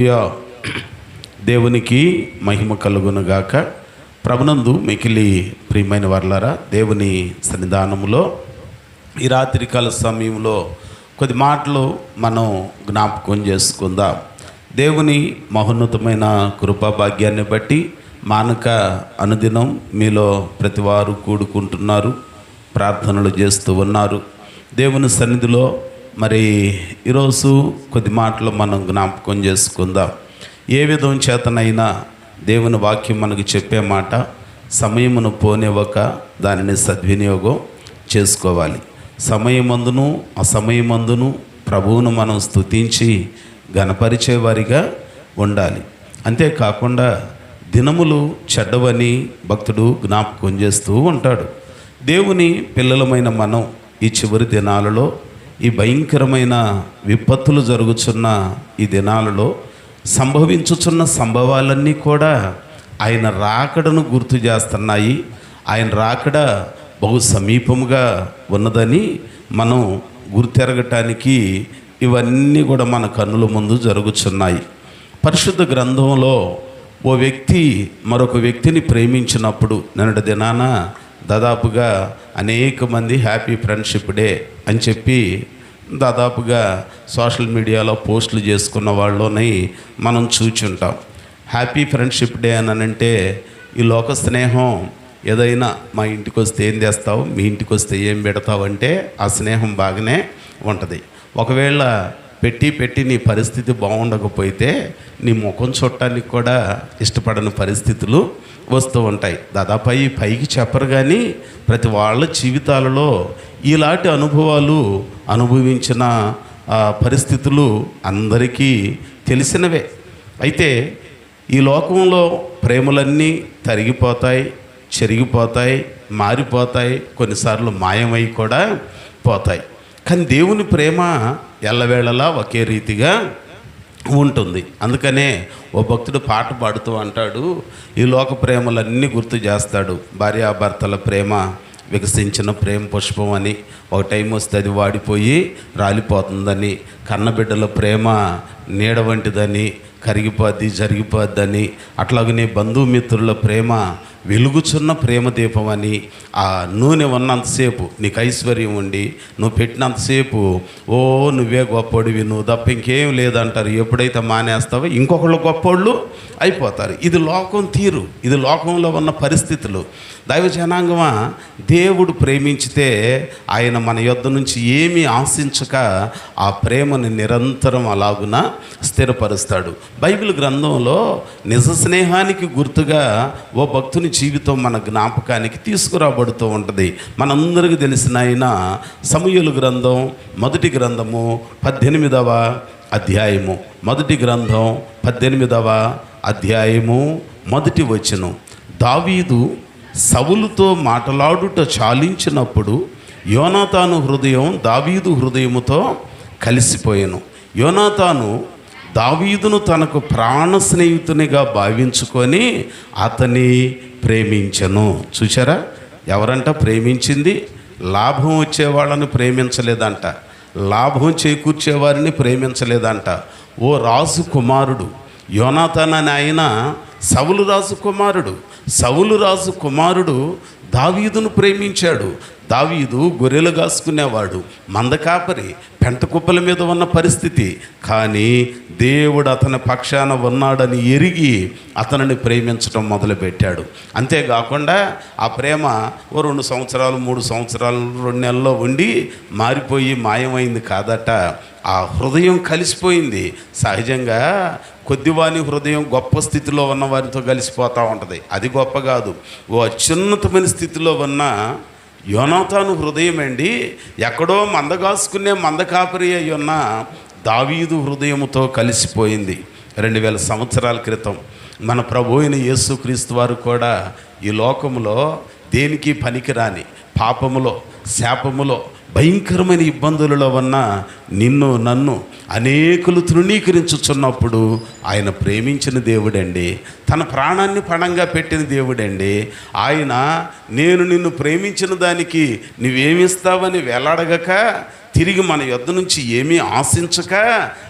Yeah దేవునికి మహిమ కలుగునుగాక. ప్రభునందు మికిలి ప్రియమైన వర్లారా దేవుని సన్నిధానములో ఈ రాత్రికాల సమయంలో కొద్ది మాటలు మనం జ్ఞాపకం చేసుకుందాం. దేవుని మహోన్నతమైన కృపా భాగ్యాన్ని బట్టి మానక అనుదినం మీలో ప్రతివారు కూడుకుంటున్నారు ప్రార్థనలు చేస్తూ ఉన్నారు. దేవుని సన్నిధిలో మరి ఈరోజు కొద్ది మాటలు మనం జ్ఞాపకం చేసుకుందాం. ఏ విధం చేతనైనా దేవుని వాక్యం మనకు చెప్పే మాట సమయమును పోనివ్వక దానిని సద్వినియోగం చేసుకోవాలి. సమయమందును అసమయమందును ప్రభువును మనం స్తుతించి గణపరిచేవారిగా ఉండాలి. అంతేకాకుండా దినములు చెడ్డవని భక్తుడు జ్ఞాపకం చేస్తూ ఉంటాడు. దేవుని పిల్లలమైన మనం ఈ చివరి దినాలలో ఈ భయంకరమైన విపత్తులు జరుగుతున్న ఈ దినాలలో సంభవించుచున్న సంభవాలన్నీ కూడా ఆయన రాకడను గుర్తు చేస్తున్నాయి. ఆయన రాకడ బహు సమీపముగా ఉన్నదని మనం గుర్తెరగటానికి ఇవన్నీ కూడా మన కన్నుల ముందు జరుగుచున్నాయి. పరిశుద్ధ గ్రంథంలో ఓ వ్యక్తి మరొక వ్యక్తిని ప్రేమించినప్పుడు నిన్నటి దినాన దాదాపుగా అనేక మంది హ్యాపీ ఫ్రెండ్షిప్ డే అని చెప్పి దాదాపుగా సోషల్ మీడియాలో పోస్టులు చేసుకున్న వాళ్ళని మనం చూచుంటాం. హ్యాపీ ఫ్రెండ్షిప్ డే అని అంటే ఈ లోక స్నేహం ఏదైనా మా ఇంటికి వస్తే ఏం చేస్తావు? మీ ఇంటికి వస్తే ఏం పెడతావు? అంటే ఆ స్నేహం బాగానే ఉంటుంది. ఒకవేళ పెట్టి పెట్టి నీ పరిస్థితి బాగుండకపోతే నీ ముఖం చూడటానికి కూడా ఇష్టపడని పరిస్థితులు వస్తూ ఉంటాయి. దాదాపు అవి పైకి చెప్పరు కానీ ప్రతి వాళ్ళ జీవితాలలో ఇలాంటి అనుభవాలు అనుభవించిన పరిస్థితులు అందరికీ తెలిసినవే. అయితే ఈ లోకంలో ప్రేమలన్నీ తరిగిపోతాయి చెరిగిపోతాయి మారిపోతాయి కొన్నిసార్లు మాయమై కూడా పోతాయి. కానీ దేవుని ప్రేమ ఎల్లవేళలా ఒకే రీతిగా ఉంటుంది. అందుకనే ఓ భక్తుడు పాట పాడుతూ అంటాడు ఈ లోక ప్రేమలన్నీ గుర్తు చేస్తాడు. భార్యాభర్తల ప్రేమ వికసించిన ప్రేమ పుష్పం అని ఒక టైం వస్తే అది వాడిపోయి రాలిపోతుందని కన్నబిడ్డల ప్రేమ నీడ వంటిదని కరిగిపోద్ది జరిగిపోద్దని అట్లాగనే బంధుమిత్రుల ప్రేమ వెలుగుచున్న ప్రేమ దీపం అని ఆ నూనె ఉన్నంతసేపు నీకు ఐశ్వర్యం ఉండి నువ్వు పెట్టినంతసేపు ఓ నువ్వే గొప్పోడివి నువ్వు తప్ప ఇంకేం లేదంటారు. ఎప్పుడైతే మానేస్తావో ఇంకొకళ్ళు గొప్పోళ్ళు అయిపోతారు. ఇది లోకం తీరు. ఇది లోకంలో ఉన్న పరిస్థితులు. దైవ జనాంగమా దేవుడు ప్రేమించితే ఆయన మన యొద్ నుంచి ఏమీ ఆశించక ఆ ప్రేమని నిరంతరం అలాగున స్థిరపరుస్తాడు. బైబిల్ గ్రంథంలో నిజ స్నేహానికి గుర్తుగా ఓ భక్తుని జీవితం మన జ్ఞాపకానికి తీసుకురాబడుతూ ఉంటుంది. మనందరికీ తెలిసిన ఆయన సమయలు గ్రంథం మొదటి గ్రంథము పద్దెనిమిదవ అధ్యాయము. మొదటి గ్రంథం పద్దెనిమిదవ అధ్యాయము మొదటి వచనం. దావీదు సవులుతో మాటలాడుట చాలించినప్పుడు యోనాతాను హృదయం దావీదు హృదయముతో కలిసిపోయాను. యోనాతాను దావీదును తనకు ప్రాణ స్నేహితునిగా భావించుకొని అతని ప్రేమించను. చూసారా ఎవరంట ప్రేమించింది? లాభం వచ్చే వాళ్ళని ప్రేమించలేదంట. లాభం చేకూర్చేవారిని ప్రేమించలేదంట. ఓ రాజు కుమారుడు యోనాథన్ అని ఆయన సవులు రాజు కుమారుడు సవులు రాజు కుమారుడు దావీదును ప్రేమించాడు. దావీదు గొర్రెలు కాసుకునేవాడు. మందకాపరి పెంట కుప్పల మీద ఉన్న పరిస్థితి. కానీ దేవుడు అతని పక్షాన ఉన్నాడని ఎరిగి అతనిని ప్రేమించడం మొదలుపెట్టాడు. అంతేకాకుండా ఆ ప్రేమ ఓ రెండు సంవత్సరాలు మూడు సంవత్సరాలు రెండు నెలల్లో ఉండి మారిపోయి మాయమైంది కాదట. ఆ హృదయం కలిసిపోయింది. సహజంగా కొద్దివాని హృదయం గొప్ప స్థితిలో ఉన్న వారితో కలిసిపోతూ ఉంటుంది. అది గొప్ప కాదు. ఓ అత్యున్నతమైన స్థితిలో ఉన్న యోనాతాను హృదయం అండి ఎక్కడో మందగాసుకునే మందకాపరి అయి ఉన్న దావీదు హృదయముతో కలిసిపోయింది. రెండు వేల సంవత్సరాల క్రితం మన ప్రభు అయిన యేసుక్రీస్తు వారు కూడా ఈ లోకములో దేనికి పనికిరాని పాపములో శాపములో భయంకరమైన ఇబ్బందులలో ఉన్న నిన్ను నన్ను అనేకులు తృణీకరించుచున్నప్పుడు ఆయన ప్రేమించిన దేవుడండి తన ప్రాణాన్ని పణంగా పెట్టిన దేవుడండి ఆయన నేను నిన్ను ప్రేమించిన దానికి నువ్వేమిస్తావని వేలాడగక తిరిగి మన యొద్ద నుంచి ఏమీ ఆశించక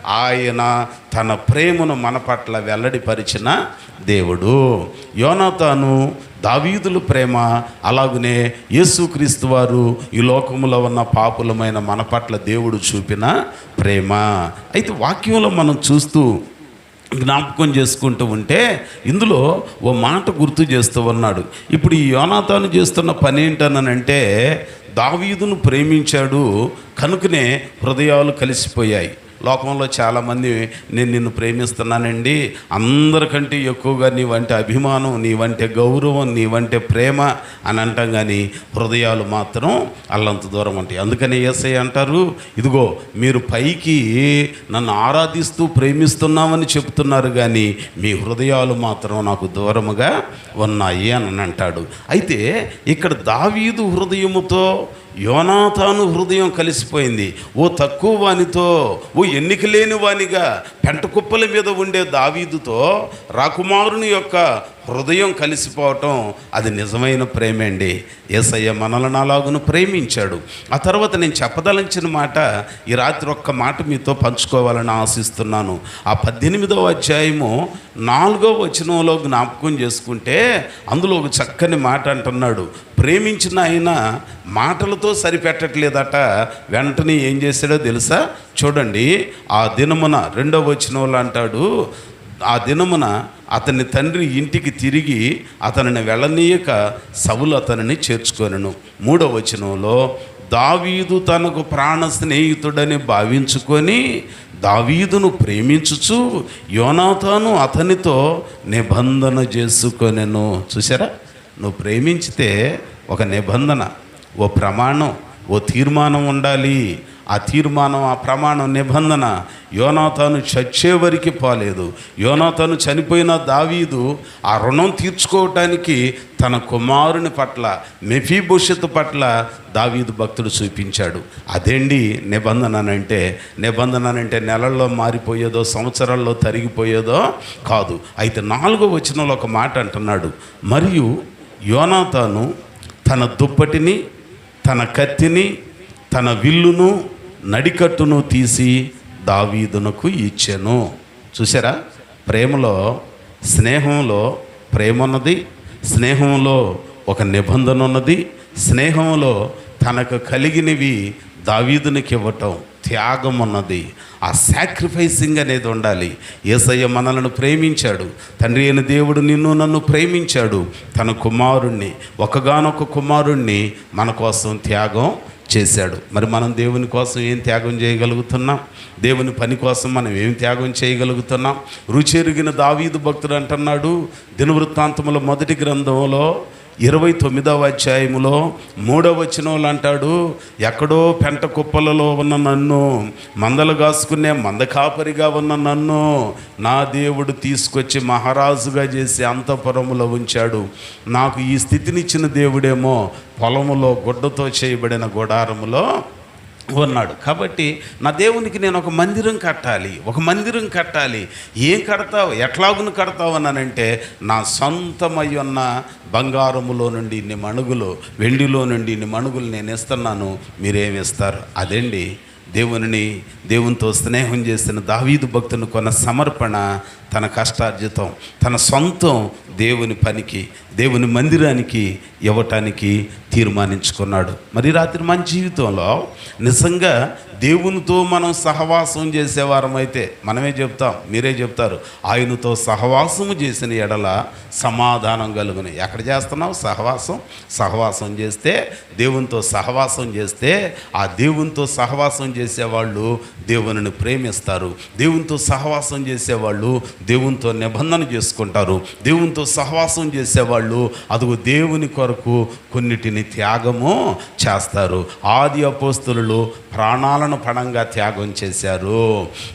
ఆయన తన ప్రేమను మన పట్ల వెల్లడిపరిచిన దేవుడు. యోనాతాను దావీదులు ప్రేమ అలాగనే యేసుక్రీస్తు వారు ఈ లోకములో ఉన్న పాపులమైన మన పట్ల దేవుడు చూపిన ప్రేమ. అయితే వాక్యంలో మనం చూస్తూ జ్ఞాపకం చేసుకుంటూ ఉంటే ఇందులో ఓ మాట గుర్తు చేస్తూ ఉన్నాడు. ఇప్పుడు ఈ యోనాతాను చేస్తున్న పని ఏంటనంటే దావీదును ప్రేమించాడు కనుకనే హృదయాలు కలిసిపోయాయి. లోకంలో చాలామంది నేను నిన్ను ప్రేమిస్తున్నానండి. అందరికంటే ఎక్కువగా నీ వంటి అభిమానం నీ వంటి గౌరవం నీ వంటి ప్రేమ అని అంటాం కానీ హృదయాలు మాత్రం అల్లంత దూరం ఉంటాయి. అందుకని ఏసై అంటారు ఇదిగో మీరు పైకి నన్ను ఆరాధిస్తూ ప్రేమిస్తున్నామని చెప్తున్నారు కానీ మీ హృదయాలు మాత్రం నాకు దూరముగా ఉన్నాయి అని అంటాడు. అయితే ఇక్కడ దావీదు హృదయముతో యోనాతాను హృదయం కలిసిపోయింది. ఓ తక్కువ వానితో ఓ ఎన్నిక లేని వానిగా పెంట కుప్పల మీద ఉండే దావీదుతో రాకుమారుని యొక్క హృదయం కలిసిపోవటం అది నిజమైన ప్రేమే అండి ఏసయ్య మనలను అలాగును ప్రేమించాడు. ఆ తర్వాత నేను చెప్పదలించిన మాట ఈ రాత్రి ఒక్క మాట మీతో పంచుకోవాలని ఆశిస్తున్నాను. ఆ పద్దెనిమిదవ అధ్యాయము నాలుగో వచనంలో జ్ఞాపకం చేసుకుంటే అందులో ఒక చక్కని మాట అంటున్నాడు. ప్రేమించిన ఆయన మాటలతో సరిపెట్టట్లేదట. వెంటనే ఏం చేశాడో తెలుసా? చూడండి ఆ దినమున రెండో వచనంలో అంటాడు ఆ దినమున అతని తండ్రి ఇంటికి తిరిగి అతనిని వెళ్ళనీయక సవులు అతనిని చేర్చుకొనను. మూడవ వచనంలో దావీదు తనకు ప్రాణ స్నేహితుడని భావించుకొని దావీదును ప్రేమించుచు యోనాతాను అతనితో నిబంధన చేసుకొనెను. చూసారా నువ్వు ప్రేమించితే ఒక నిబంధన ఓ ప్రమాణం ఓ తీర్మానం ఉండాలి. ఆ తీర్మానం ఆ ప్రమాణం నిబంధన యోనాతాను చచ్చే వరకు పోలేదు. యోనాతాను చనిపోయిన దావీదు ఆ రుణం తీర్చుకోవటానికి తన కుమారుని పట్ల మెఫీభూషిత్ పట్ల దావీదు భక్తుడు చూపించాడు. అదేండి నిబంధన అంటే నిబంధన అంటే నెలల్లో మారిపోయేదో సంవత్సరాల్లో తరిగిపోయేదో కాదు. అయితే నాలుగో వచనంలో ఒక మాట అంటున్నాడు. మరియు యోనాతాను తన దుప్పటిని తన కత్తిని తన విల్లును నడికట్టును తీసి దావీదునకు ఇచ్చాను. చూసారా ప్రేమలో స్నేహంలో ప్రేమ ఉన్నది స్నేహంలో ఒక నిబంధన ఉన్నది స్నేహంలో తనకు కలిగినవి దావీదునికి ఇవ్వటం త్యాగం ఉన్నది ఆ సాక్రిఫైసింగ్ అనేది ఉండాలి. ఏసయ్య మనలను ప్రేమించాడు. తండ్రి అయిన దేవుడు నిన్ను నన్ను ప్రేమించాడు. తన కుమారుణ్ణి ఒకగానొక కుమారుణ్ణి మన కోసం త్యాగం చేశాడు. మరి మనం దేవుని కోసం ఏం త్యాగం చేయగలుగుతున్నాం? దేవుని పని కోసం మనం ఏం త్యాగం చేయగలుగుతున్నాం? రుచెరిగిన దావీదు భక్తుడు అంటున్నాడు దినవృత్తాంతముల మొదటి గ్రంథంలో ఇరవై తొమ్మిదవ అధ్యాయములో మూడవ వచనంలో అంటాడు ఎక్కడో పెంట కుప్పలలో ఉన్న నన్ను మందలు కాసుకునే మందకాపరిగా ఉన్న నన్ను నా దేవుడు తీసుకొచ్చి మహారాజుగా చేసి అంతఃపురములో ఉంచాడు. నాకు ఈ స్థితినిచ్చిన దేవుడేమో పొలములో గుడ్డతో చేయబడిన గుడారములో ఉన్నాడు కాబట్టి నా దేవునికి నేను ఒక మందిరం కట్టాలి ఒక మందిరం కట్టాలి. ఏం కడతావు? ఎట్లాగును కడతావు అన్నానంటే నా సొంతమై ఉన్న బంగారములో నుండి ఇన్ని మణుగులు వెండిలో నుండి ఇన్ని మణుగులు నేను ఇస్తున్నాను మీరేమి ఇస్తారు? అదండి దేవునిని దేవునితో స్నేహం చేసిన దావీదు భక్తుని కొన్న సమర్పణ తన కష్టార్జితం తన సొంతం దేవుని పనికి దేవుని మందిరానికి ఇవ్వటానికి తీర్మానించుకున్నాడు. మరి రాత్రి మన జీవితంలో నిజంగా దేవునితో మనం సహవాసం చేసేవారం అయితే మనమే చెప్తాం మీరే చెప్తారు ఆయనతో సహవాసము చేసిన ఎడల సమాధానం కలుగుని. ఎక్కడ చేస్తున్నావు? సహవాసం. సహవాసం చేస్తే దేవునితో సహవాసం చేస్తే ఆ దేవునితో సహవాసం చేసేవాళ్ళు దేవునిని ప్రేమిస్తారు. దేవునితో సహవాసం చేసేవాళ్ళు దేవునితో నిబంధన చేసుకుంటారు. దేవునితో సహవాసం చేసేవాళ్ళు అదుగు దేవుని కొరకు కొన్నిటిని త్యాగము చేస్తారు. ఆది అపోస్తులు ప్రాణాలను పణంగా త్యాగం చేశారు.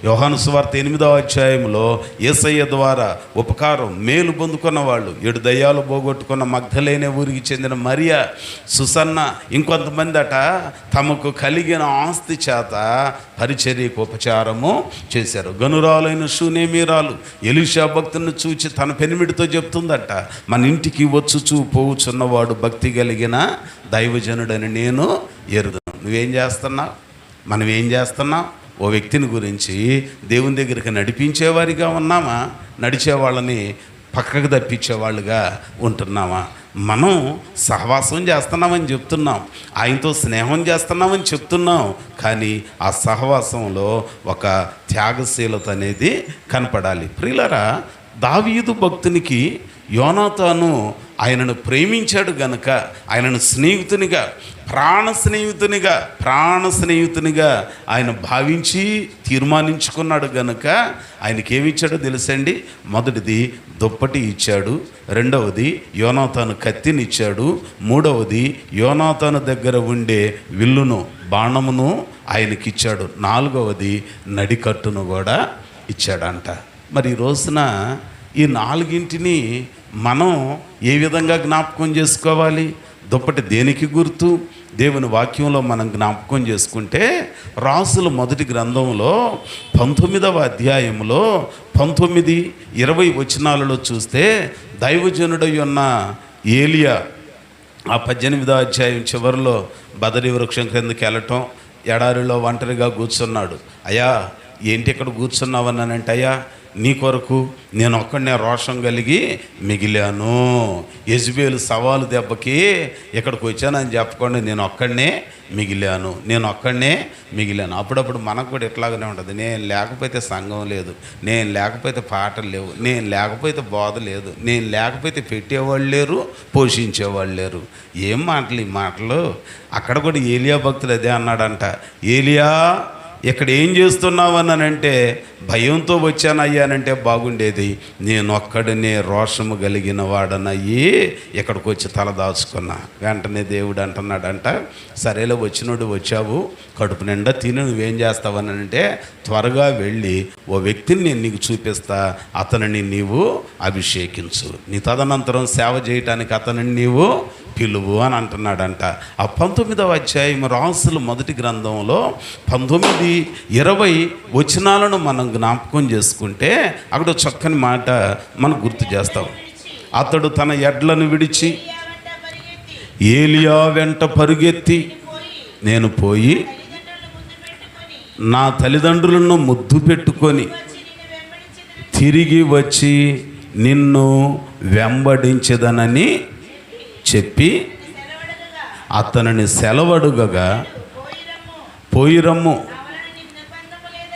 యోహాను సువార్త ఎనిమిదవ అధ్యాయంలో ఏసయ్య ద్వారా ఉపకారం మేలు పొందుకున్న వాళ్ళు ఏడు దయ్యాలు పోగొట్టుకున్న మగ్ధలేనే ఊరికి చెందిన మరియా సుసన్న ఇంకొంతమంది అట తమకు కలిగిన ఆస్తి చేత పరిచర్యకు ఉపచారము చేశారు. గనురాలైన శూనేమీరాలు ఎలిషా భక్తులను చూచి తన పెనిమిడితో చెప్తుందట మన ఇంటికి వచ్చుచూ పోవుచున్నవాడు భక్తి కలిగిన దైవజనుడని నేను ఎరుదును నువ్వేం చేస్తున్నావు? మనం ఏం చేస్తున్నాం? ఓ వ్యక్తిని గురించి దేవుని దగ్గరికి నడిపించేవారిగా ఉన్నామా? నడిచే వాళ్ళని పక్కకు తప్పించేవాళ్ళుగా ఉంటున్నామా? మనం సహవాసం చేస్తున్నామని చెప్తున్నాం. ఆయనతో స్నేహం చేస్తున్నామని చెప్తున్నాం. కానీ ఆ సహవాసంలో ఒక త్యాగశీలత అనేది కనపడాలి. ప్రియులరా దావీదు భక్తునికి యోనాతాను ఆయనను ప్రేమించాడు గనుక ఆయనను స్నేహితునిగా ప్రాణ స్నేహితునిగా ప్రాణ స్నేహితునిగా ఆయన భావించి తీర్మానించుకున్నాడు గనుక ఆయనకి ఏమిచ్చాడో తెలుసండి? మొదటిది దుప్పటి ఇచ్చాడు రెండవది యోనాతాను కత్తినిచ్చాడు మూడవది యోనాతాను దగ్గర ఉండే విల్లును బాణమును ఆయనకిచ్చాడు నాలుగవది నడికట్టును కూడా ఇచ్చాడంట. మరి ఈ రోజున ఈ నాలుగింటిని మనం ఏ విధంగా జ్ఞాపకం చేసుకోవాలి? దుప్పటి దేనికి గుర్తు? దేవుని వాక్యంలో మనం జ్ఞాపకం చేసుకుంటే రాసుల మొదటి గ్రంథంలో పంతొమ్మిదవ అధ్యాయంలో పంతొమ్మిది ఇరవై వచనాలలో చూస్తే దైవజనుడై ఉన్న ఏలియా ఆ పద్దెనిమిదో అధ్యాయం చివరిలో బదరి వృక్షం క్రిందకి వెళ్ళటం ఎడారిలో ఒంటరిగా కూర్చున్నాడు. అయ్యా ఏంటి ఇక్కడ కూర్చున్నావన్నానంటే అయ్యా నీ కొరకు నేను ఒక్కడనే రోషం కలిగి మిగిలాను. యజ్బేలు సవాలు దెబ్బకి ఇక్కడికి వచ్చానని చెప్పకుండా నేను ఒక్కడనే మిగిలాను. నేను ఒక్కడనే మిగిలాను. అప్పుడప్పుడు మనకు కూడా ఇట్లాగనే ఉంటుంది. నేను లేకపోతే సంఘం లేదు. నేను లేకపోతే పాటలు లేవు. నేను లేకపోతే బోధ లేదు. నేను లేకపోతే పెట్టేవాళ్ళు లేరు పోషించేవాళ్ళు లేరు. ఏం మాటలు ఈ మాటలు? అక్కడ కూడా ఏలియా భక్తులు అదే అన్నాడంట. ఏలియా ఇక్కడ ఏం చేస్తున్నావు అన్నానంటే భయంతో వచ్చానయ్యానంటే బాగుండేది. నేను ఒక్కడనే రోషము కలిగిన వాడనయ్యి ఇక్కడికి వచ్చి తల దాచుకున్నా. వెంటనే దేవుడు అంటున్నాడంట సరేలో వచ్చినోడు వచ్చావు కడుపు నిండా తిని నువ్వేం చేస్తావనంటే త్వరగా వెళ్ళి ఓ వ్యక్తిని నేను నీకు చూపిస్తా అతనిని నీవు అభిషేకించు. నీ తదనంతరం సేవ చేయటానికి అతనిని నీవు పిలువు అని అంటున్నాడంట. ఆ పంతొమ్మిదవ అధ్యాయం రాసుల మొదటి గ్రంథంలో పంతొమ్మిది ఇరవై వచనాలను మనం జ్ఞాపకం చేసుకుంటే అక్కడ చక్కని మాట మనం గుర్తు చేస్తాం. అతడు తన ఎడ్లను విడిచి ఏలియా వెంట పరుగెత్తి నేను పోయి నా తల్లిదండ్రులను ముద్దు పెట్టుకొని తిరిగి వచ్చి నిన్ను వెంబడించదనని చెప్పి అతనిని సెలవడుగగా పోయిరమ్ము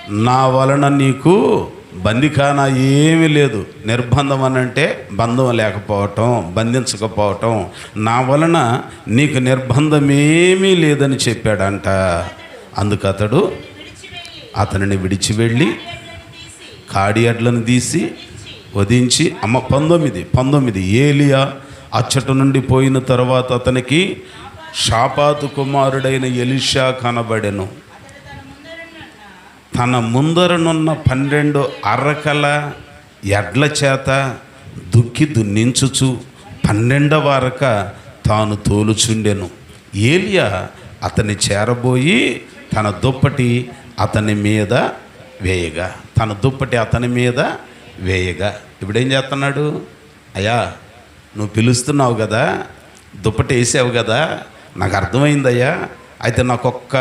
నా వలన నీకు బందిఖానా ఏమీ లేదు. నిర్బంధం అని అంటే బంధం లేకపోవటం బంధించకపోవటం. నా వలన నీకు నిర్బంధం ఏమీ లేదని చెప్పాడంట. అందుకు అతడు అతనిని విడిచి వెళ్ళి కాడి అడ్లను తీసి వధించి అమ్మ పంతొమ్మిది పంతొమ్మిది ఏలియా అచ్చట నుండి పోయిన తర్వాత అతనికి షాపాతు కుమారుడైన ఎలిషా కనబడెను. తన ముందరనున్న పన్నెండు అర్రకల ఎడ్ల చేత దుక్కి దున్నించుచు పన్నెండవ అరక తాను తోలుచుండెను. ఏలియా అతని చేరబోయి తన దుప్పటి అతని మీద వేయగా. తన దుప్పటి అతని మీద వేయగా. ఇప్పుడేం చేస్తున్నాడు అయ్యా నువ్వు పిలుస్తున్నావు కదా దుప్పటి వేసావు కదా నాకు అర్థమైందయ్యా. అయితే నాకు ఒక్క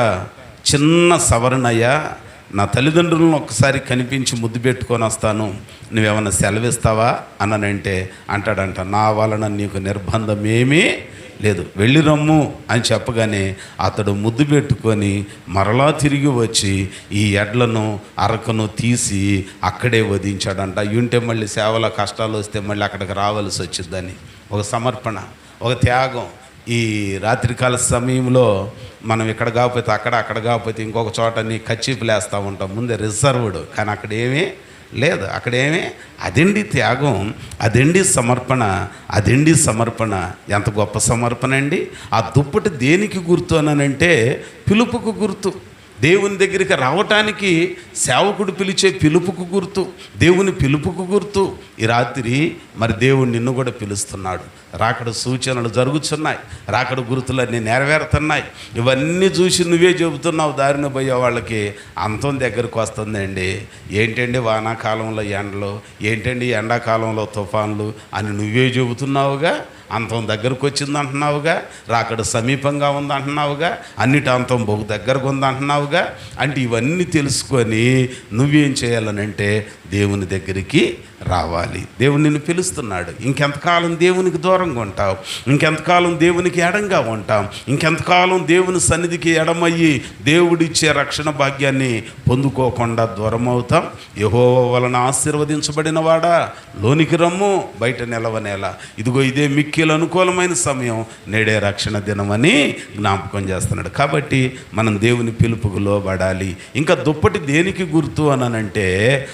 చిన్న సవరణయ్యా నా తల్లిదండ్రులను ఒక్కసారి కనిపించి ముద్దు పెట్టుకొని వస్తాను. నువ్వేమన్నా సెలవిస్తావా? అన్నానంటే అంటాడంట నా వలన నీకు నిర్బంధం ఏమీ లేదు వెళ్ళి రమ్ము అని చెప్పగానే అతడు ముద్దు పెట్టుకొని మరలా తిరిగి వచ్చి ఈ ఎడ్లను అరకను తీసి అక్కడే వధించాడంట. ఉంటే మళ్ళీ సేవల కష్టాలు వస్తే మళ్ళీ అక్కడికి రావాల్సి వచ్చిందని. ఒక సమర్పణ ఒక త్యాగం. ఈ రాత్రికాల సమయంలో మనం ఇక్కడ కాకపోతే అక్కడ అక్కడ కాకపోతే ఇంకొక చోట నీ కచ్చిపులేస్తూ ఉంటాం. ముందే రిజర్వ్డ్. కానీ అక్కడ ఏమీ లేదు అక్కడేమి అదండి త్యాగం అదండి సమర్పణ అదండి సమర్పణ. ఎంత గొప్ప సమర్పణ అండి? ఆ దుప్పటి దేనికి గుర్తు అనంటే పిలుపుకు గుర్తు. దేవుని దగ్గరికి రావటానికి సేవకుడు పిలిచే పిలుపుకు గుర్తు దేవుని పిలుపుకు గుర్తు. ఈ రాత్రి మరి దేవుడు నిన్ను కూడా పిలుస్తున్నాడు. రాకడ సూచనలు జరుగుతున్నాయి రాకడ గుర్తులన్నీ నెరవేరుతున్నాయి. ఇవన్నీ చూసి నువ్వే చెబుతున్నావు దారిన పోయే వాళ్ళకి అంతం దగ్గరకు వస్తుందండి. ఏంటండి వానాకాలంలో ఎండలు? ఏంటండి ఎండాకాలంలో తుఫాన్లు అని నువ్వే చెబుతున్నావుగా? అంతం దగ్గరకు వచ్చింది అంటున్నావుగా రాకడ సమీపంగా ఉంది అంటున్నావుగా అన్నిటి అంతం బహు దగ్గరకు ఉంది అంటున్నావుగా అంటే ఇవన్నీ తెలుసుకొని నువ్వేం చేయాలనంటే దేవుని దగ్గరికి రావాలి. దేవుడు నిన్ను పిలుస్తున్నాడు. ఇంకెంతకాలం దేవునికి దూరంగా ఉంటావు? ఇంకెంతకాలం దేవునికి ఎడంగా ఉంటాం ఇంకెంతకాలం దేవుని సన్నిధికి ఎడమయ్యి దేవుడిచ్చే రక్షణ భాగ్యాన్ని పొందుకోకుండా దూరం అవుతాం యహో వలన ఆశీర్వదించబడిన వాడా లోనికి రమ్ము బయట నిలవనేల. ఇదిగో ఇదే మిక్కిలు అనుకూలమైన సమయం. నేడే రక్షణ దినమని జ్ఞాపకం చేస్తున్నాడు. కాబట్టి మనం దేవుని పిలుపుకు లోబడాలి. ఇంకా దుప్పటి దేనికి గుర్తు అనంటే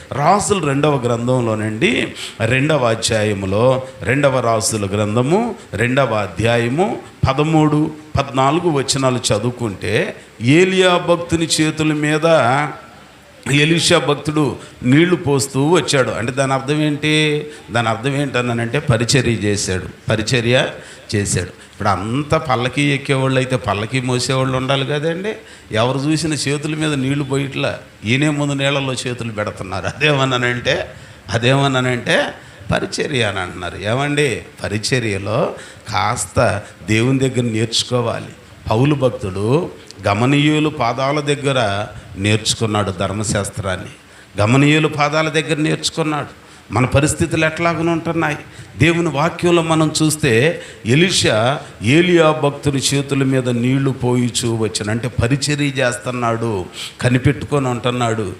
రాసులు రెండవ గ్రంథంలోనండి రెండవ అధ్యాయములో రెండవ రాసుల గ్రంథము రెండవ అధ్యాయము పదమూడు పద్నాలుగు వచనాలు చదువుకుంటే ఏలియా భక్తుని చేతుల మీద ఎలీషా భక్తుడు నీళ్ళు పోస్తూ వచ్చాడు. అంటే దాని అర్థం ఏంటి? దాని అర్థం ఏంటన్నానంటే పరిచర్య చేశాడు. పరిచర్య చేశాడు. ఇప్పుడు అంత పల్లకి ఎక్కేవాళ్ళు అయితే పల్లకి మోసేవాళ్ళు ఉండాలి కదండి. ఎవరు చూసిన చేతుల మీద నీళ్ళు పోయిట్లా ఈయనే ముందు నీళ్ళలో చేతులు పెడుతున్నారు. అదేమన్నానంటే అదేమన్నానంటే పరిచర్య అని అంటున్నారు. ఏమండి? పరిచర్యలో కాస్త దేవుని దగ్గర నేర్చుకోవాలి. పౌలు భక్తుడు గమనీయులు పాదాల దగ్గర నేర్చుకున్నాడు ధర్మశాస్త్రాన్ని. గమనీయులు పాదాల దగ్గర నేర్చుకున్నాడు. మన పరిస్థితులు ఎట్లాగనే ఉంటున్నాయి. దేవుని వాక్యంలో మనం చూస్తే ఎలిషా ఏలియా భక్తుని చేతుల మీద నీళ్ళు పోయిచూ వచ్చాను. అంటే పరిచర్య చేస్తున్నాడు కనిపెట్టుకొని ఉంటున్నాడు.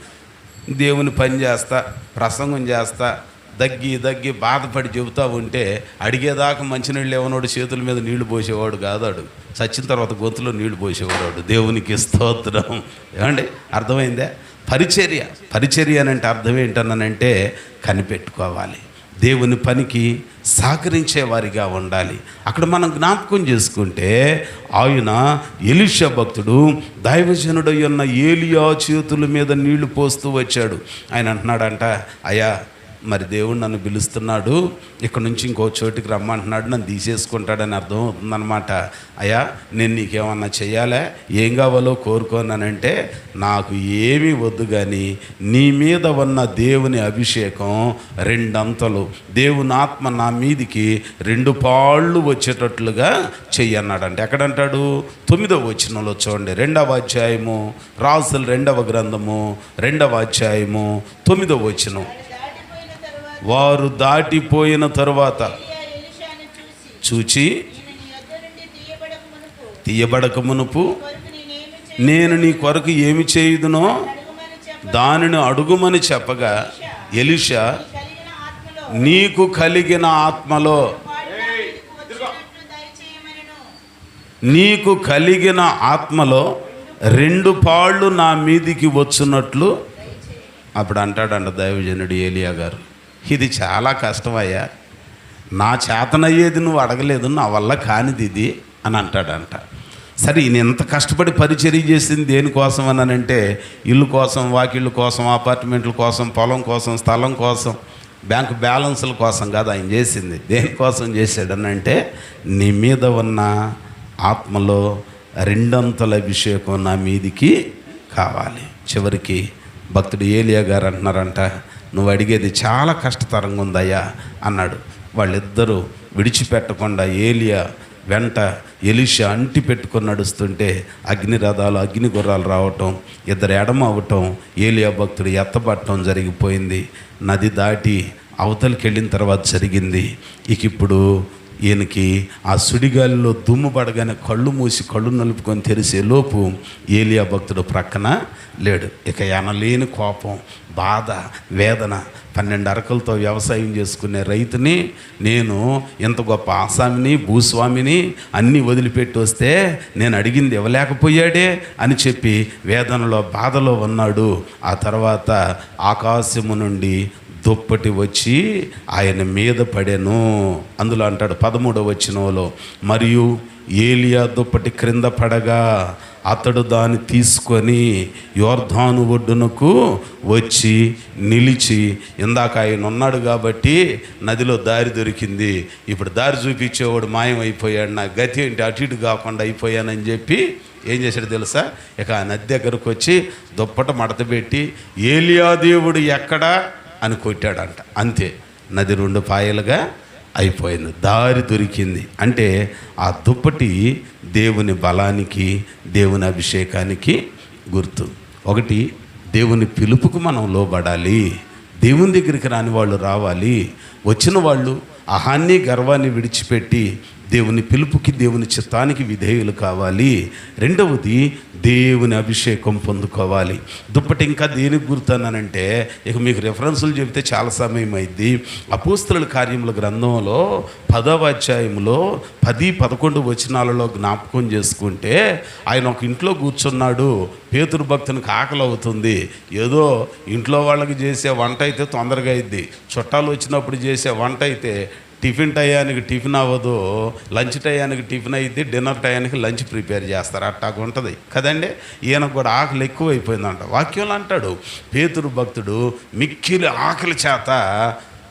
దేవుని పని చేస్తా ప్రసంగం చేస్తా దగ్గి దగ్గి బాధపడి చెబుతా ఉంటే అడిగేదాకా మంచినీళ్ళు ఏమన్నాడు? చేతుల మీద నీళ్ళు పోసేవాడు కాదాడు. చచ్చిన తర్వాత గొంతులో నీళ్ళు పోసేవాడు. దేవునికి స్తోత్రం. ఏమండి? అర్థమైందే? పరిచర్య. పరిచర్య అని అంటే అర్థం ఏంటన్నానంటే కనిపెట్టుకోవాలి. దేవుని పనికి సహకరించే వారిగా ఉండాలి. అక్కడ మనం జ్ఞాపకం చేసుకుంటే ఆయన ఎలిషా భక్తుడు దైవజనుడై ఉన్న ఏలియా చేతుల మీద నీళ్ళు పోస్తూ వచ్చాడు. ఆయన అంటున్నాడంట అయ్యా మరి దేవుడు నన్ను పిలుస్తున్నాడు ఇక్కడ నుంచి ఇంకో చోటికి రమ్మంటున్నాడు నన్ను తీసేసుకుంటాడని అర్థం అవుతుందన్నమాట. అయ్యా నేను నీకేమన్నా చేయాలా ఏం కావాలో కోరుకోనానంటే నాకు ఏమీ వద్దు కానీ నీ మీద ఉన్న దేవుని అభిషేకం రెండంతలు. దేవుని ఆత్మ నా మీదికి రెండు పాళ్ళు వచ్చేటట్లుగా చెయ్యన్నాడంటే. ఎక్కడంటాడు? తొమ్మిదవ వచనంలో చూడండి. రెండవ అధ్యాయము రాసుల రెండవ గ్రంథము రెండవ అధ్యాయము తొమ్మిదవ వచనం. వారు దాటిపోయిన తరువాత చూచి తీయబడక మునుపు నేను నీ కొరకు ఏమి చేయుదునో దానిని అడుగుమని చెప్పగా ఎలిషా నీకు కలిగిన ఆత్మలో నీకు కలిగిన ఆత్మలో రెండు పాళ్ళు నా మీదికి వచ్చినట్లు అప్పుడు అంటాడంట దైవజనుడు ఏలియా గారు. ఇది చాలా కష్టమయ్యా. నా చేతనయ్యేది నువ్వు అడగలేదు నా వల్ల కానిది ఇది అని అంటాడంట. సరే ఈయన ఎంత కష్టపడి పరిచర్య చేసింది దేనికోసం అని అంటే ఇల్లు కోసం వాకిళ్ళు కోసం అపార్ట్మెంట్ల కోసం పొలం కోసం స్థలం కోసం బ్యాంక్ బ్యాలెన్స్ల కోసం కాదు ఆయన చేసింది. దేనికోసం చేశాడనంటే నీ మీద ఉన్న ఆత్మలో రెండంతల అభిషేకం నా మీదికి కావాలి. చివరికి భక్తుడు ఏలియా గారు అంటున్నారంట నువ్వు అడిగేది చాలా కష్టతరంగా ఉందయ్యా అన్నాడు. వాళ్ళిద్దరూ విడిచిపెట్టకుండా ఏలియా వెంట ఎలిష అంటి పెట్టుకొని నడుస్తుంటే అగ్ని రథాలు అగ్ని గుర్రాలు రావటం ఇద్దరు ఎడమ అవటం ఏలియా భక్తుడు ఎత్తబట్టడం జరిగిపోయింది. నది దాటి అవతలికి వెళ్ళిన తర్వాత జరిగింది. ఇక ఇప్పుడు ఈయనకి ఆ సుడిగాలిలో దుమ్ము పడగానే కళ్ళు మూసి కళ్ళు నలుపుకొని తెరిసే లోపు ఏలియా భక్తుడు ప్రక్కన లేడు. ఇక ఎనలేని కోపం బాధ వేదన పన్నెండు అరకలతో వ్యవసాయం చేసుకునే రైతుని నేను ఇంత గొప్ప ఆసామిని భూస్వామిని అన్నీ వదిలిపెట్టి వస్తే నేను అడిగింది ఇవ్వలేకపోయాడే అని చెప్పి వేదనలో బాధలో ఉన్నాడు. ఆ తర్వాత ఆకాశము నుండి దుప్పటి వచ్చి ఆయన మీద పడెను. అందులో అంటాడు పదమూడవ వచ్చినలో మరియు ఏలియా దుప్పటి క్రింద పడగా అతడు దాన్ని తీసుకొని యోర్ధాను ఒడ్డునకు వచ్చి నిలిచి ఇందాక ఆయన ఉన్నాడు కాబట్టి నదిలో దారి దొరికింది. ఇప్పుడు దారి చూపించేవాడు మాయం అయిపోయాడు నా గతి ఏంటి? అటు ఇటు కాకుండా అయిపోయానని చెప్పి ఏం చేశాడు తెలుసా? ఇక ఆ నది దగ్గరకు వచ్చి దుప్పట మడతపెట్టి ఏలియా దేవుడు ఎక్కడా? అని కొట్టాడంట. అంతే నది రెండు పాయలుగా అయిపోయింది. దారి దొరికింది. అంటే ఆ దుప్పటి దేవుని బలానికి దేవుని అభిషేకానికి గుర్తు. ఒకటి దేవుని పిలుపుకు మనం లోబడాలి. దేవుని దగ్గరికి రాని వాళ్ళు రావాలి. వచ్చిన వాళ్ళు అహాన్ని గర్వాన్ని విడిచిపెట్టి దేవుని పిలుపుకి దేవుని చిత్తానికి విధేయులు కావాలి. రెండవది దేవుని అభిషేకం పొందుకోవాలి. దుప్పటి ఇంకా దేనికి గుర్తున్నానంటే ఇక మీకు రెఫరెన్సులు చెబితే చాలా సమయం అయింది. అపోస్తుల కార్యముల గ్రంథంలో పదవ అధ్యాయంలో పది పదకొండు వచనాలలో జ్ఞాపకం చేసుకుంటే ఆయన ఒక ఇంట్లో కూర్చున్నాడు. పేతురు భక్తునికి ఆకలి అవుతుంది. ఏదో ఇంట్లో వాళ్ళకి చేసే వంట అయితే తొందరగా అయింది. చుట్టాలు వచ్చినప్పుడు చేసే వంట అయితే టిఫిన్ టయానికి టిఫిన్ అవ్వదు లంచ్ టయానికి టిఫిన్ అయ్యిద్ది డిన్నర్ టయానికి లంచ్ ప్రిపేర్ చేస్తారు. అట్టాగా ఉంటుంది. కదండి? ఈయనకు కూడా ఆకలి ఎక్కువైపోయిందంట. వాక్యంలో అంటాడు పేతురు భక్తుడు మిక్కిలి ఆకలి చేత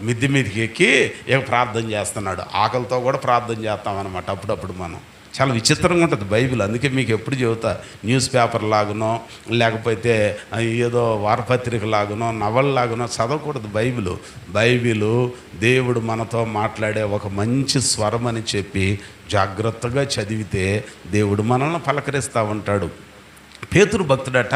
మిద్ది మీదకి ఎక్కి ఇక ప్రార్థన చేస్తున్నాడు. ఆకలితో కూడా ప్రార్థన చేస్తామన్నమాట అప్పుడప్పుడు మనం. చాలా విచిత్రంగా ఉంటుంది బైబిల్. అందుకే మీకు ఎప్పుడు చెబుతా న్యూస్ పేపర్ లాగునో లేకపోతే ఏదో వారపత్రిక లాగునో నవల లాగునో చదవకూడదు బైబిల్. బైబిల్ దేవుడు మనతో మాట్లాడే ఒక మంచి స్వరం అని చెప్పి జాగ్రత్తగా చదివితే దేవుడు మనల్ని పలకరిస్తూ ఉంటాడు. పేతురు భక్తుడట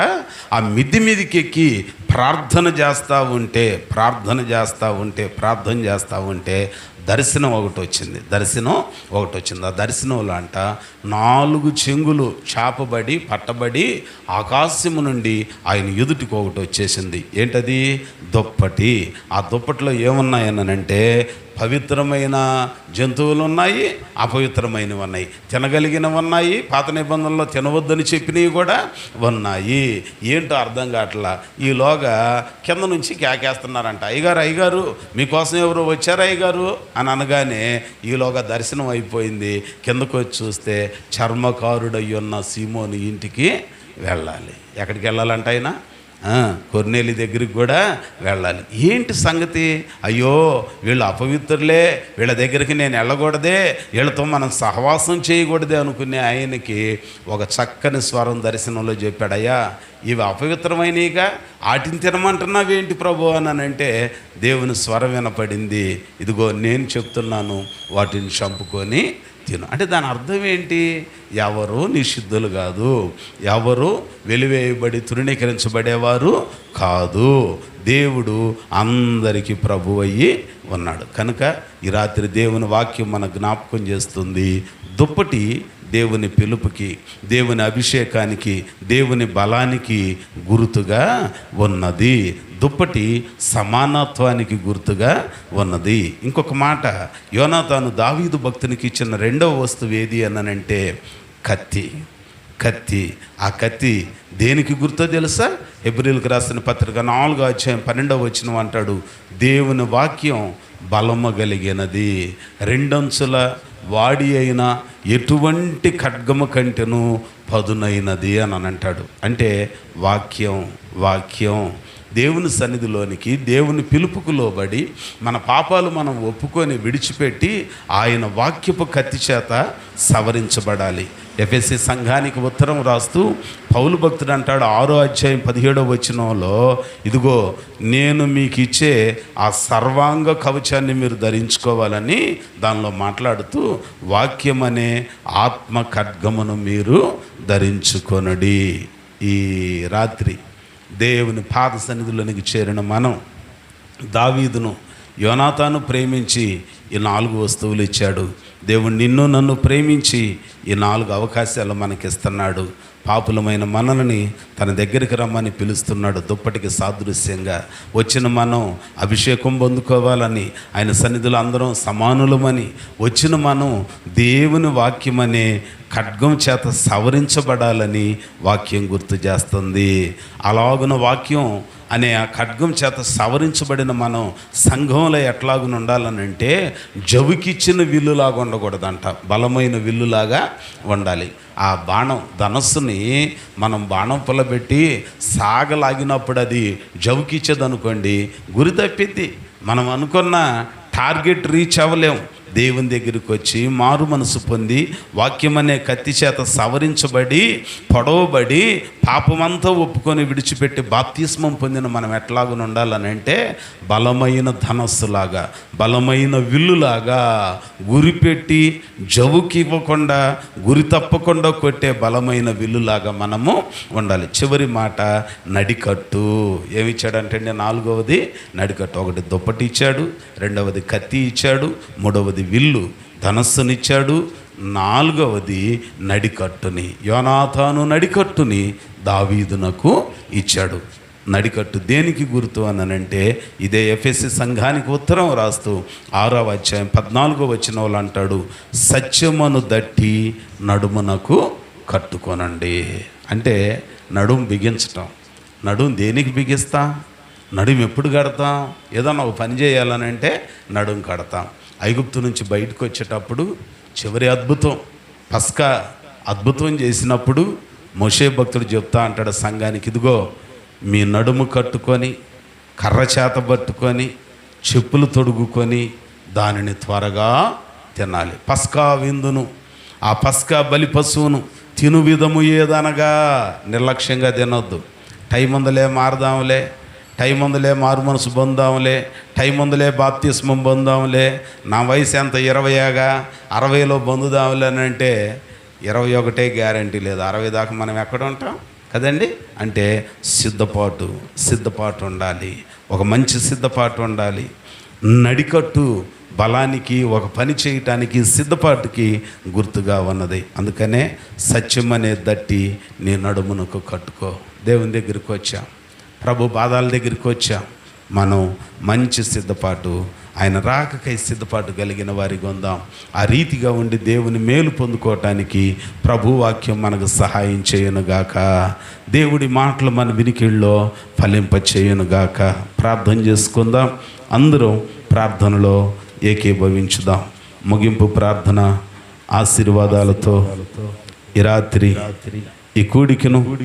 ఆ మిద్ది మీదకి ఎక్కి ప్రార్థన చేస్తూ ఉంటే ప్రార్థన చేస్తూ ఉంటే ప్రార్థన చేస్తూ ఉంటే దర్శనం ఒకటి వచ్చింది. దర్శనం ఒకటి వచ్చింది. ఆ దర్శనంలో అంట నాలుగు చెంగులు చాపబడి పట్టబడి ఆకాశము నుండి ఆయన ఎదుటికి ఒకటి వచ్చేసింది. ఏంటది? దుప్పటి. ఆ దుప్పటిలో ఏమున్నాయనంటే పవిత్రమైన జంతువులు ఉన్నాయి అపవిత్రమైనవి ఉన్నాయి. తినగలిగినవి ఉన్నాయి పాత నిబంధనల్లో తినవద్దని చెప్పినవి కూడా ఉన్నాయి. ఏంటో అర్థం కావట్లా? ఈలోగా కింద నుంచి కేకేస్తున్నారంట. అయ్యగారు అయ్యగారు మీకోసం ఎవరు వచ్చారు అయ్యగారు? అని అనగానే ఈలోగా దర్శనం అయిపోయింది. కిందకు వచ్చి చూస్తే చర్మకారుడయ్యున్న సీమోని ఇంటికి వెళ్ళాలి. ఎక్కడికి వెళ్ళాలంటే ఆయన? కొర్నేలి దగ్గరికి కూడా వెళ్ళాలి. ఏంటి సంగతి? అయ్యో వీళ్ళు అపవిత్రులే వీళ్ళ దగ్గరికి నేను వెళ్ళకూడదే వీళ్ళతో మనం సహవాసం చేయకూడదే అనుకునే ఆయనకి ఒక చక్కని స్వరం దర్శనంలో చెప్పాడయ్యా ఇవి అపవిత్రమైనవిగా వాటిని తినమంటున్నావేంటి ప్రభు? అని అంటే దేవుని స్వరం వినపడింది. ఇదిగో నేను చెప్తున్నాను వాటిని చంపుకొని తిను. అంటే దాని అర్థం ఏంటి? ఎవరు నిషిద్ధులు కాదు. ఎవరు వెలివేయబడి తృణీకరించబడేవారు కాదు. దేవుడు అందరికీ ప్రభు అయ్యి ఉన్నాడు. కనుక ఈ రాత్రి దేవుని వాక్యం మన జ్ఞాపకం చేస్తుంది. దుప్పటి దేవుని పిలుపుకి దేవుని అభిషేకానికి దేవుని బలానికి గుర్తుగా ఉన్నది. దుప్పటి సమానత్వానికి గుర్తుగా ఉన్నది. ఇంకొక మాట యోనాతాను దావీదు భక్తునికి ఇచ్చిన రెండవ వస్తువు ఏది అనంటే కత్తి. కత్తి. ఆ కత్తి దేనికి గుర్తో తెలుసా? ఎబ్రిల్కి రాసిన పత్రిక నాలుగో అధ్యాయం పన్నెండవ వచ్చిన అంటాడు దేవుని వాక్యం బలము కలిగినది. రెండంచుల వాడి అయిన ఎటువంటి ఖడ్గము కంటెను పదునైనది అని అని అంటాడు. అంటే వాక్యం వాక్యం దేవుని సన్నిధిలోనికి దేవుని పిలుపుకు లోబడి మన పాపాలు మనం ఒప్పుకొని విడిచిపెట్టి ఆయన వాక్యపు కత్తి చేత సవరించబడాలి. ఎఫ్ఎస్సి సంఘానికి ఉత్తరం రాస్తూ పౌలు భక్తుడు అంటాడు ఆరో అధ్యాయం పదిహేడో వచనంలో ఇదిగో నేను మీకు ఇచ్చే ఆ సర్వాంగ కవచాన్ని మీరు ధరించుకోవాలని దానిలో మాట్లాడుతూ వాక్యం అనే ఆత్మ ఖడ్గమును మీరు ధరించుకొనడి. ఈ రాత్రి దేవుని పాద సన్నిధిలోనికి చేరిన మనం దావీదును యోనాతాను ప్రేమించి ఈ నాలుగు వస్తువులు ఇచ్చాడు. దేవుడు నిన్ను నన్ను ప్రేమించి ఈ నాలుగు అవకాశాలు మనకిస్తున్నాడు. పాపులమైన మనల్ని తన దగ్గరికి రమ్మని పిలుస్తున్నాడు. దుప్పటికి సాదృశ్యంగా వచ్చిన మనం అభిషేకం పొందుకోవాలని ఆయన సన్నిధిలో అందరం సమానులమని వచ్చిన మనం దేవుని వాక్యమనే ఖడ్గం చేత సవరించబడాలని వాక్యం గుర్తు చేస్తుంది. అలాగున వాక్యం అనే ఆ ఖడ్గం చేత సవరించబడిన మనం సంఘంలో ఎట్లాగున ఉండాలనంటే జవుకిచ్చిన విల్లులాగా ఉండకూడదంట బలమైన విల్లులాగా ఉండాలి. ఆ బాణం ధనస్సుని మనం బాణం పుల్లబెట్టి సాగలాగినప్పుడు అది జవుకిచ్చేదనుకోండి గురి తప్పిద్ది. మనం అనుకున్న టార్గెట్ రీచ్ అవ్వలేం. దేవుని దగ్గరికి వచ్చి మారు మనసు పొంది వాక్యం అనే కత్తి చేత సవరించబడి పొడవబడి పాపమంతా ఒప్పుకొని విడిచిపెట్టి బాప్తిస్మం పొందిన మనం ఎట్లాగా ఉండాలని అంటే బలమైన ధనస్సులాగా బలమైన విల్లులాగా గురిపెట్టి జవుకి ఇవ్వకుండా గురి తప్పకుండా కొట్టే బలమైన విల్లులాగా మనము ఉండాలి. చివరి మాట నడికట్టు. ఏమి ఇచ్చాడంటే నాలుగవది? నడికట్టు. ఒకటి దుప్పటి ఇచ్చాడు రెండవది కత్తి ఇచ్చాడు మూడవది విల్లు ధనస్సునిచ్చాడు. నాలుగవది నడికట్టుని. యోనాథాను నడికట్టుని దావీదునకు ఇచ్చాడు. నడికట్టు దేనికి గుర్తు అనంటే ఇదే ఎఫ్ఎస్సి సంఘానికి ఉత్తరం రాస్తూ ఆరవ అధ్యాయం పద్నాలుగో వచ్చిన వాళ్ళు అంటాడు సత్యమును దట్టి నడుమునకు కట్టుకొనండి. అంటే నడుము బిగించటం. నడుము దేనికి బిగిస్తా? నడుము ఎప్పుడు కడతాం? ఏదన్నా ఒక పని చేయాలని అంటే నడుము కడతాం. ఐగుప్తు నుంచి బయటకు వచ్చేటప్పుడు చివరి అద్భుతం. పస్కా అద్భుతం చేసినప్పుడు మోషే భక్తుడు చెప్తా అంటాడు సంఘానికి ఇదిగో మీ నడుము కట్టుకొని కర్ర చేత పట్టుకొని చెప్పులు తొడుగుకొని దానిని త్వరగా తినాలి. పస్కా విందును ఆ పస్కా బలి పశువును తిను విధము ఏదనగా నిర్లక్ష్యంగా తినొద్దు. టైం ఉందలే మారదాంలే టైం ఉందిలే మారు మనసు పొందాంలే. టైం ఉందిలే బాప్తిస్మం పొందాంలే. నా వయసు ఎంత? ఇరవైగా అరవైలో పొందుదాంలే అని అంటే ఇరవై ఒకటే గ్యారంటీ లేదు. అరవై దాకా మనం ఎక్కడ ఉంటాం? కదండి? అంటే సిద్ధపాటు సిద్ధపాటు ఉండాలి. ఒక మంచి సిద్ధపాటు ఉండాలి. నడికట్టు బలానికి ఒక పని చేయటానికి సిద్ధపాటుకి గుర్తుగా ఉన్నది. అందుకనే సత్యం అనే దట్టి నీ నడుమునకు కట్టుకో. దేవుని దగ్గరికి వచ్చాం. ప్రభు పాదాల దగ్గరికి వచ్చాం. మనం మంచి సిద్ధపాటు ఆయన రాకకై సిద్ధపాటు కలిగిన వారికి ఉందాం. ఆ రీతిగా ఉండి దేవుని మేలు పొందుకోవటానికి ప్రభు వాక్యం మనకు సహాయం చేయనుగాక. దేవుడి మాటలు మన వినికిళ్ళలో ఫలింప చేయనుగాక ప్రార్థన చేసుకుందాం. అందరం ప్రార్థనలో ఏకీభవించుదాం. ముగింపు ప్రార్థన ఆశీర్వాదాలతో ఈ రాత్రి ఈ కూడికను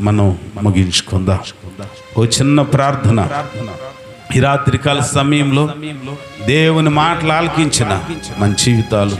మనం ముగించుకుందాం. ఓ చిన్న ప్రార్థన. ఈ రాత్రికాల సమయంలో దేవుని మాటలు ఆలకించిన మన జీవితాలు.